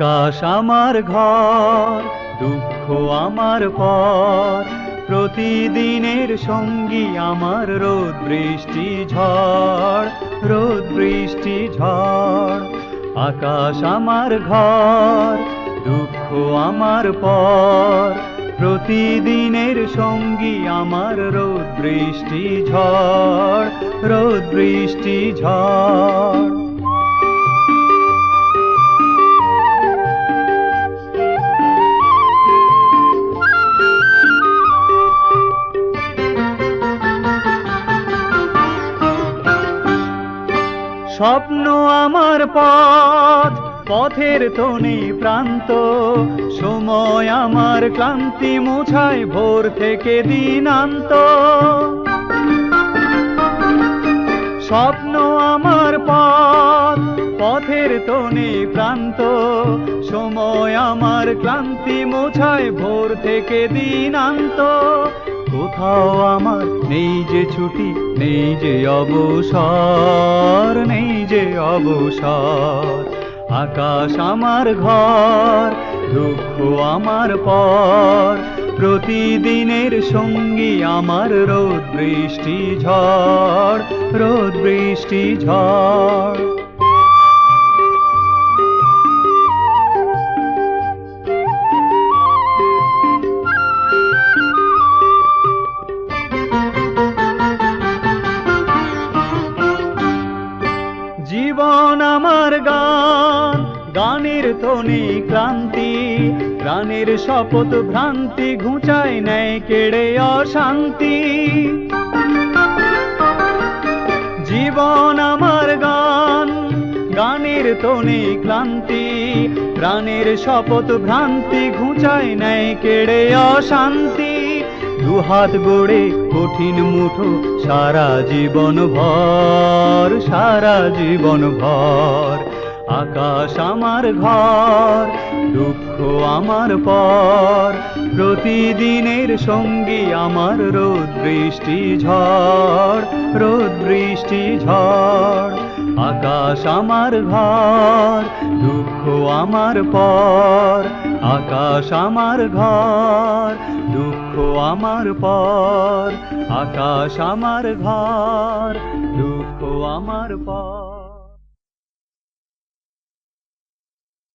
আকাশ আমার ঘর, দুঃখ আমার পর। প্রতিদিনের সঙ্গী আমার রোদ বৃষ্টি ঝড়, রোদ বৃষ্টি ঝড়। আকাশ আমার ঘর, দুঃখ আমার পর। প্রতিদিনের সঙ্গী আমার রোদ বৃষ্টি ঝড়, রোদ বৃষ্টি ঝড়। স্বপ্ন আমার পথ, পথের তনি প্রান্ত। সময় আমার ক্লান্তি মুছায় ভোর থেকে দিনান্ত স্বপ্ন আমার পথ, পথের তনি প্রান্ত। সময় আমার ক্লান্তি মোছায় ভোর থেকে দিনান্ত কোথাও আমার নেই যে ছুটি, নেই যে অবসর, নেই যে অবসর। আকাশ আমার ঘর, দুঃখ আমার পর। প্রতিদিনের সঙ্গী আমার রোদ বৃষ্টি ঝড়, রোদ বৃষ্টি ঝড়। জীবন আমার গান। গানের তনি ক্রান্তি প্রাণের শপথ ভ্রান্তি ঘুচায় নেয় কেড়ে অশান্তি। জীবন আমার গান, গানের তনি ক্লান্তি, প্রাণের শপথ ভ্রান্তি ঘুচায় নেয় কেড়ে অশান্তি। দুহাত গড়ে কঠিন মুঠো, সারা জীবন ভর, সারা জীবন ভর। আকাশ আমার ঘর, দুঃখ আমার পর। প্রতিদিনের সঙ্গী আমার রোদ বৃষ্টি ঝড় রোদ বৃষ্টি ঝড়। আকাশ আমার ঘর, দুঃখ আমার পর আকাশ আমার ঘর দুঃখ আমার পর আকাশ আমার ঘর দুঃখ আমার পর।